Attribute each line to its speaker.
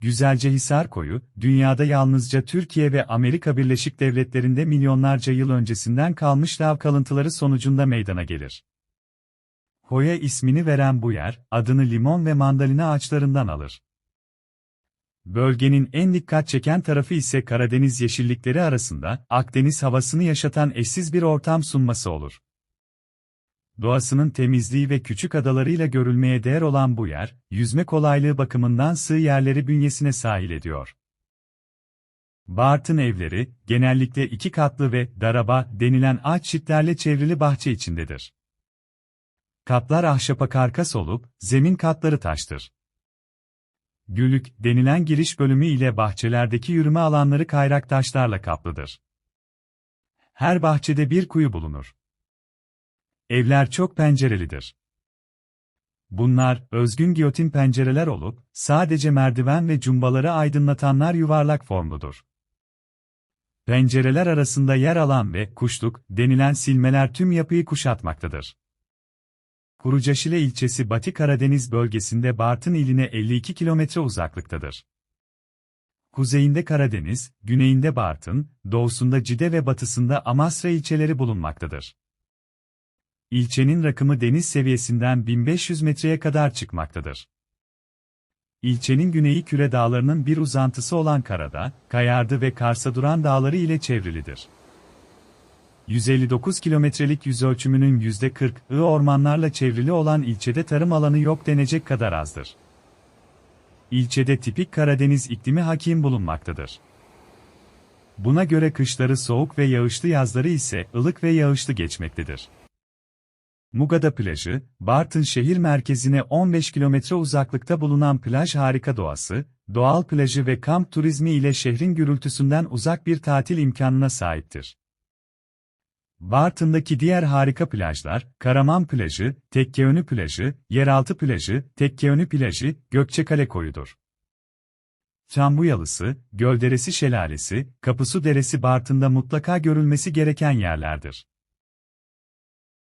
Speaker 1: Güzelcehisar Koyu, dünyada yalnızca Türkiye ve Amerika Birleşik Devletleri'nde milyonlarca yıl öncesinden kalmış lav kalıntıları sonucunda meydana gelir. Hoya ismini veren bu yer, adını limon ve mandalina ağaçlarından alır. Bölgenin en dikkat çeken tarafı ise Karadeniz yeşillikleri arasında Akdeniz havasını yaşatan eşsiz bir ortam sunması olur. Doğasının temizliği ve küçük adalarıyla görülmeye değer olan bu yer, yüzme kolaylığı bakımından sığ yerleri bünyesine sahil ediyor. Bartın evleri, genellikle iki katlı ve daraba denilen ağaç çitlerle çevrili bahçe içindedir. Katlar ahşapa karkas olup, zemin katları taştır. Gülük denilen giriş bölümü ile bahçelerdeki yürüme alanları kayrak taşlarla kaplıdır. Her bahçede bir kuyu bulunur. Evler çok pencerelidir. Bunlar, özgün giyotin pencereler olup, sadece merdiven ve cumbaları aydınlatanlar yuvarlak formludur. Pencereler arasında yer alan ve kuşluk denilen silmeler tüm yapıyı kuşatmaktadır. Kurucaşile ilçesi Batı Karadeniz bölgesinde Bartın iline 52 kilometre uzaklıktadır. Kuzeyinde Karadeniz, güneyinde Bartın, doğusunda Cide ve batısında Amasra ilçeleri bulunmaktadır. İlçenin rakımı deniz seviyesinden 1500 metreye kadar çıkmaktadır. İlçenin güneyi Küre Dağları'nın bir uzantısı olan Karada, Kayardı ve Karsaduran Dağları ile çevrilidir. 159 kilometrelik yüzölçümünün %40'ı ormanlarla çevrili olan ilçede tarım alanı yok denecek kadar azdır. İlçede tipik Karadeniz iklimi hakim bulunmaktadır. Buna göre kışları soğuk ve yağışlı yazları ise ılık ve yağışlı geçmektedir. Mugada plajı, Bartın şehir merkezine 15 kilometre uzaklıkta bulunan plaj harika doğası, doğal plajı ve kamp turizmi ile şehrin gürültüsünden uzak bir tatil imkanına sahiptir. Bartın'daki diğer harika plajlar, Karaman plajı, Tekkeönü plajı, Yeraltı plajı, Tekkeönü plajı, Gökçekale koyudur. Çambu Yalısı, Gölderesi Şelalesi, Kapısu Deresi Bartın'da mutlaka görülmesi gereken yerlerdir.